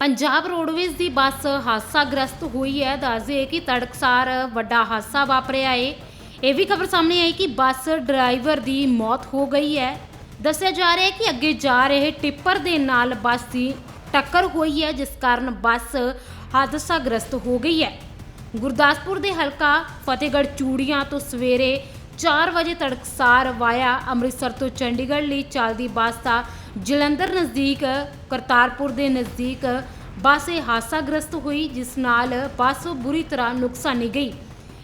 Punjab roadways ਦੀ ਬੱਸ ਹਾਦਸਾਗ੍ਰਸਤ ਹੋਈ ਹੈ। ਦੱਸਦੇ ਕਿ ਤੜਕਸਾਰ ਵੱਡਾ ਹਾਦਸਾ ਵਾਪਰਿਆ ਏ। ਇਹ ਵੀ ਖਬਰ ਸਾਹਮਣੇ ਆਈ ਕਿ ਬੱਸ ਡਰਾਈਵਰ ਦੀ ਮੌਤ ਹੋ ਗਈ ਹੈ। ਦੱਸਿਆ ਜਾ ਰਿਹਾ ਹੈ ਕਿ ਅੱਗੇ ਜਾ ਰਹੇ ਟਿੱਪਰ ਦੇ ਨਾਲ ਬੱਸ ਦੀ ਟੱਕਰ ਹੋਈ ਹੈ, ਜਿਸ ਕਾਰਨ ਬੱਸ ਹਾਦਸਾਗ੍ਰਸਤ ਹੋ ਗਈ ਹੈ। ਗੁਰਦਾਸਪੁਰ ਦੇ ਹਲਕਾ ਫਤਿਹਗੜ੍ਹ ਚੂੜੀਆਂ ਤੋਂ ਸਵੇਰੇ 4 ਵਜੇ ਤੜਕਸਾਰ ਵਾਇਆ ਅੰਮ੍ਰਿਤਸਰ ਤੋਂ ਚੰਡੀਗੜ੍ਹ ਲਈ ਚੱਲਦੀ ਬੱਸ ਦਾ ਜਲੰਧਰ ਨਜ਼ਦੀਕ, ਕਰਤਾਰਪੁਰ ਦੇ ਨਜ਼ਦੀਕ ਬੱਸ ਇਹ ਹਾਦਸਾਗ੍ਰਸਤ ਹੋਈ, ਜਿਸ ਨਾਲ ਬੱਸ ਬੁਰੀ ਤਰ੍ਹਾਂ ਨੁਕਸਾਨੀ ਗਈ।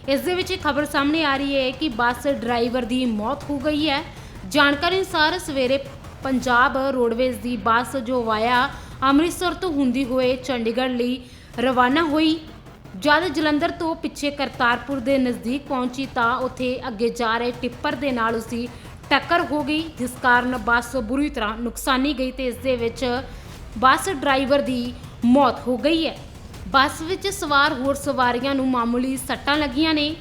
ਇਸ ਦੇ ਵਿੱਚ ਖਬਰ ਸਾਹਮਣੇ ਆ ਰਹੀ ਹੈ ਕਿ ਬੱਸ ਡਰਾਈਵਰ ਦੀ ਮੌਤ ਹੋ ਗਈ ਹੈ। ਜਾਣਕਾਰੀ ਅਨੁਸਾਰ ਸਵੇਰੇ ਪੰਜਾਬ ਰੋਡਵੇਜ਼ ਦੀ ਬੱਸ ਜੋ ਵਾਇਆ ਅੰਮ੍ਰਿਤਸਰ ਤੋਂ ਹੁੰਦੀ ਹੋਏ ਚੰਡੀਗੜ੍ਹ ਲਈ ਰਵਾਨਾ ਹੋਈ। ਜਦ ਜਲੰਧਰ ਤੋਂ ਪਿੱਛੇ ਕਰਤਾਰਪੁਰ ਦੇ ਨਜ਼ਦੀਕ ਪਹੁੰਚੀ ਤਾਂ ਉੱਥੇ ਅੱਗੇ ਜਾ ਰਹੇ ਟਿੱਪਰ ਦੇ ਨਾਲ ਉਸਦੀ ਟੱਕਰ ਹੋ ਗਈ। ਜਿਸ ਕਾਰਨ ਬੱਸ ਬੁਰੀ ਤਰ੍ਹਾਂ ਨੁਕਸਾਨੀ ਗਈ ਤੇ ਇਸ ਦੇ ਵਿੱਚ ਬੱਸ ਡਰਾਈਵਰ ਦੀ ਮੌਤ ਹੋ ਗਈ ਹੈ। ਬੱਸ ਵਿੱਚ ਸਵਾਰ ਹੋਰ ਸਵਾਰੀਆਂ ਨੂੰ ਮਾਮੂਲੀ ਸੱਟਾਂ ਲੱਗੀਆਂ ਨੇ।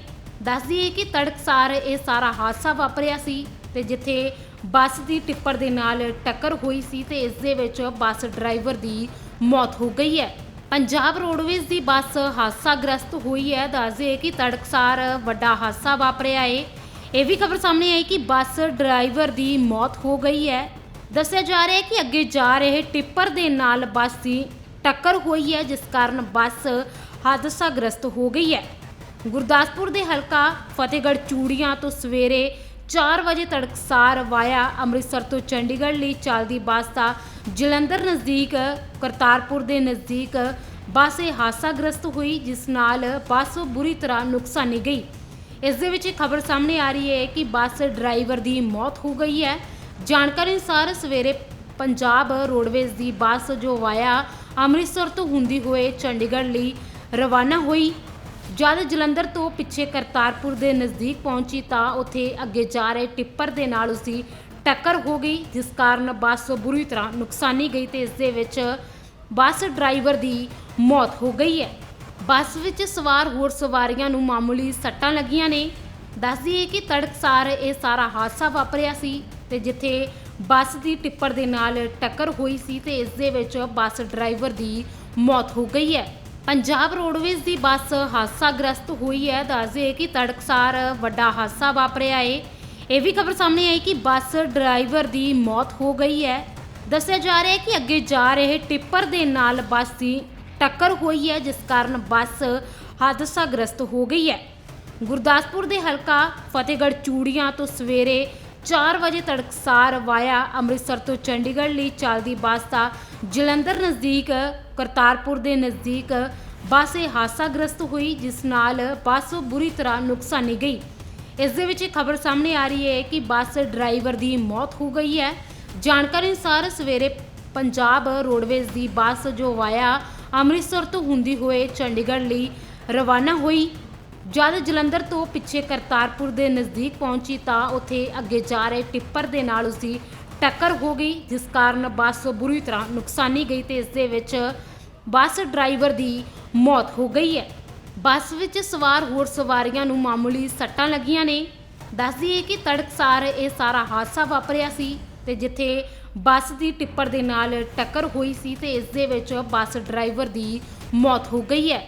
ਦੱਸ ਦਈਏ ਕਿ ਤੜਕਸਾਰ ਇਹ ਸਾਰਾ ਹਾਦਸਾ ਵਾਪਰਿਆ ਸੀ ਤੇ ਜਿੱਥੇ ਬੱਸ ਦੀ ਟਿੱਪਰ ਦੇ ਨਾਲ ਟੱਕਰ ਹੋਈ ਸੀ ਤੇ ਇਸ ਦੇ ਵਿੱਚ ਬੱਸ ਡਰਾਈਵਰ ਦੀ ਮੌਤ ਹੋ ਗਈ ਹੈ। ਪੰਜਾਬ ਰੋਡਵੇਜ਼ ਦੀ ਬੱਸ ਹਾਦਸਾ ਗ੍ਰਸਤ ਹੋਈ ਹੈ। ਦੱਸਦੇ ਕਿ ਤੜਕਸਾਰ ਵੱਡਾ ਹਾਦਸਾ ਵਾਪਰਿਆ ਹੈ ਇਹ ਵੀ ਖਬਰ ਸਾਹਮਣੇ ਆਈ ਕਿ ਬੱਸ ਡਰਾਈਵਰ ਦੀ ਮੌਤ ਹੋ ਗਈ ਹੈ। ਦੱਸਿਆ ਜਾ ਰਿਹਾ ਹੈ ਕਿ ਅੱਗੇ ਜਾ ਰਹੇ ਟਿੱਪਰ ਦੇ ਨਾਲ ਬੱਸ ਦੀ ਟੱਕਰ ਹੋਈ ਹੈ, ਜਿਸ ਕਾਰਨ ਬੱਸ ਹਾਦਸਾਗ੍ਰਸਤ ਹੋ ਗਈ ਹੈ। ਗੁਰਦਾਸਪੁਰ ਦੇ ਹਲਕਾ ਫਤਿਹਗੜ੍ਹ ਚੂੜੀਆਂ ਤੋਂ ਸਵੇਰੇ 4 ਵਜੇ ਤੜਕਸਾਰ ਵਾਇਆ ਅੰਮ੍ਰਿਤਸਰ ਤੋਂ ਚੰਡੀਗੜ੍ਹ ਲਈ ਚੱਲਦੀ ਬੱਸ ਦਾ ਜਲੰਧਰ ਨਜ਼ਦੀਕ, ਕਰਤਾਰਪੁਰ ਦੇ ਨਜ਼ਦੀਕ ਬੱਸ ਇਹ ਹਾਦਸਾਗ੍ਰਸਤ ਹੋਈ, ਜਿਸ ਨਾਲ ਬੱਸ ਬੁਰੀ ਤਰ੍ਹਾਂ ਨੁਕਸਾਨੀ ਗਈ। ਇਸ ਦੇ ਵਿੱਚ ਇਹ ਖਬਰ ਸਾਹਮਣੇ ਆ ਰਹੀ ਹੈ ਕਿ ਬੱਸ ਡਰਾਈਵਰ ਦੀ ਮੌਤ ਹੋ ਗਈ ਹੈ। ਜਾਣਕਾਰੀ ਅਨੁਸਾਰ ਸਵੇਰੇ ਪੰਜਾਬ ਰੋਡਵੇਜ਼ ਦੀ ਬੱਸ ਜੋ ਵਾਇਆ ਅੰਮ੍ਰਿਤਸਰ ਤੋਂ ਹੁੰਦੀ ਹੋਏ ਚੰਡੀਗੜ੍ਹ ਲਈ ਰਵਾਨਾ ਹੋਈ। ਜਦ ਜਲੰਧਰ ਤੋਂ ਪਿੱਛੇ ਕਰਤਾਰਪੁਰ ਦੇ ਨਜ਼ਦੀਕ ਪਹੁੰਚੀ ਤਾਂ ਉੱਥੇ ਅੱਗੇ ਜਾ ਰਹੇ ਟਿੱਪਰ ਦੇ ਨਾਲ ਉਸਦੀ ਟੱਕਰ ਹੋ ਗਈ, ਜਿਸ ਕਾਰਨ ਬੱਸ ਬੁਰੀ ਤਰ੍ਹਾਂ ਨੁਕਸਾਨੀ ਗਈ ਤੇ ਇਸ ਦੇ ਵਿੱਚ ਬੱਸ ਡਰਾਈਵਰ ਦੀ ਮੌਤ ਹੋ ਗਈ ਹੈ। ਬੱਸ ਵਿੱਚ ਸਵਾਰ ਹੋਰ ਸਵਾਰੀਆਂ ਨੂੰ ਮਾਮੂਲੀ ਸੱਟਾਂ ਲੱਗੀਆਂ ਨੇ। ਦੱਸਦੀਏ ਹੈ ਕਿ ਤੜਕਸਾਰ ਇਹ ਸਾਰਾ ਹਾਦਸਾ ਵਾਪਰਿਆ ਸੀ ਤੇ ਜਿੱਥੇ ਬੱਸ ਦੀ ਟਿੱਪਰ ਦੇ ਨਾਲ ਟੱਕਰ ਹੋਈ ਸੀ ਤੇ ਇਸ ਦੇ ਵਿੱਚ ਬੱਸ ਡਰਾਈਵਰ ਦੀ ਮੌਤ ਹੋ ਗਈ ਹੈ। ਪੰਜਾਬ ਰੋਡਵੇਜ਼ ਦੀ ਬੱਸ ਹਾਦਸਾ ਵਾਪਰਿਆ ਹੋਈ ਹੈ। ਪੰਜਾਬ ਰੋਡਵੇਜ਼ ਕਿ ਤੜਕਸਾਰ ਇਹ ਪੰਜਾਬ ਰੋਡਵੇਜ਼ ਦੀ ਬੱਸ ਹਾਦਸਾਗ੍ਰਸਤ ਹੋਈ ਹੈ ਦੱਸਦੇ ਕਿ ਤੜਕਸਾਰ ਵੱਡਾ ਹਾਦਸਾ ਵਾਪਰਿਆ ਏ ਇਹ ਵੀ ਖਬਰ ਸਾਹਮਣੇ ਆਈ ਕਿ ਬੱਸ ਡਰਾਈਵਰ ਦੀ ਮੌਤ ਹੋ ਗਈ ਹੈ। ਦੱਸਿਆ ਜਾ ਰਿਹਾ ਹੈ ਕਿ ਅੱਗੇ ਜਾ ਰਹੇ ਟਿੱਪਰ ਦੇ ਨਾਲ ਬੱਸ ਦੀ ਟੱਕਰ ਹੋਈ ਹੈ, ਜਿਸ ਕਾਰਨ ਬੱਸ ਹਾਦਸਾਗ੍ਰਸਤ ਹੋ ਗਈ ਹੈ। ਗੁਰਦਾਸਪੁਰ ਦੇ ਹਲਕਾ ਫਤਿਹਗੜ੍ਹ ਚੂੜੀਆਂ ਤੋਂ ਸਵੇਰੇ 4 ਵਜੇ ਤੜਕਸਾਰ ਵਾਇਆ ਅੰਮ੍ਰਿਤਸਰ ਤੋਂ ਚੰਡੀਗੜ੍ਹ ਲਈ ਚੱਲਦੀ ਬੱਸ ਦਾ ਜਲੰਧਰ ਨਜ਼ਦੀਕ, ਕਰਤਾਰਪੁਰ ਦੇ ਨਜ਼ਦੀਕ ਬੱਸ ਇਹ ਹਾਦਸਾਗ੍ਰਸਤ ਹੋਈ, ਜਿਸ ਨਾਲ ਬੱਸ ਬੁਰੀ ਤਰ੍ਹਾਂ ਨੁਕਸਾਨੀ ਗਈ। ਇਸ ਦੇ ਵਿੱਚ ਖਬਰ ਸਾਹਮਣੇ ਆ ਰਹੀ ਹੈ ਕਿ ਬੱਸ ਡਰਾਈਵਰ ਦੀ ਮੌਤ ਹੋ ਗਈ ਹੈ। ਜਾਣਕਾਰੀ ਅਨੁਸਾਰ ਸਵੇਰੇ ਪੰਜਾਬ ਰੋਡਵੇਜ਼ ਦੀ ਬੱਸ ਜੋ ਵਾਇਆ ਅੰਮ੍ਰਿਤਸਰ ਤੋਂ ਹੁੰਦੀ ਹੋਏ ਚੰਡੀਗੜ੍ਹ ਲਈ ਰਵਾਨਾ ਹੋਈ। ਜਦ ਜਲੰਧਰ ਤੋਂ ਪਿੱਛੇ ਕਰਤਾਰਪੁਰ ਦੇ ਨਜ਼ਦੀਕ ਪਹੁੰਚੀ ਤਾਂ ਉੱਥੇ ਅੱਗੇ ਜਾ ਰਹੇ ਟਿੱਪਰ ਦੇ ਨਾਲ ਉਸਦੀ ਟੱਕਰ ਹੋ ਗਈ, ਜਿਸ ਕਾਰਨ ਬੱਸ ਬੁਰੀ ਤਰ੍ਹਾਂ ਨੁਕਸਾਨੀ ਗਈ ਤੇ ਇਸ ਦੇ ਵਿੱਚ ਬੱਸ ਡਰਾਈਵਰ ਦੀ ਮੌਤ ਹੋ ਗਈ ਹੈ। ਬੱਸ ਵਿੱਚ ਸਵਾਰ ਹੋਰ ਸਵਾਰੀਆਂ ਨੂੰ ਮਾਮੂਲੀ ਸੱਟਾਂ ਲੱਗੀਆਂ ਨੇ। ਦੱਸਦੀ ਹੈ ਕਿ ਤੜਕਸਾਰ ਇਹ ਸਾਰਾ ਹਾਦਸਾ ਵਾਪਰਿਆ ਸੀ। ਤੇ ਜਿੱਥੇ ਬੱਸ ਦੀ ਟਿੱਪਰ ਦੇ ਨਾਲ ਟੱਕਰ ਹੋਈ ਸੀ ਤੇ ਇਸ ਦੇ ਵਿੱਚ ਬੱਸ ਡਰਾਈਵਰ ਦੀ ਮੌਤ ਹੋ ਗਈ ਹੈ।